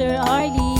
makinig kay Teacher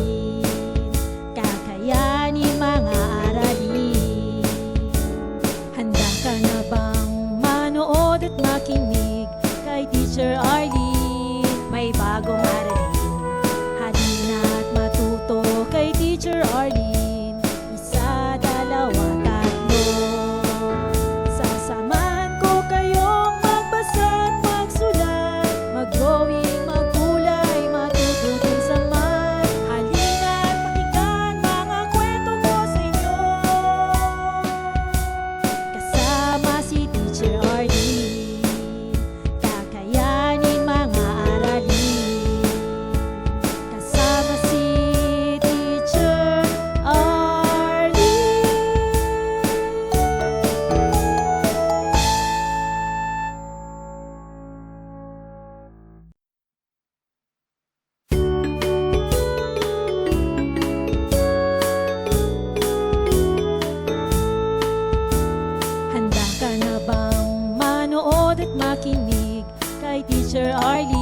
Pastor Arlie.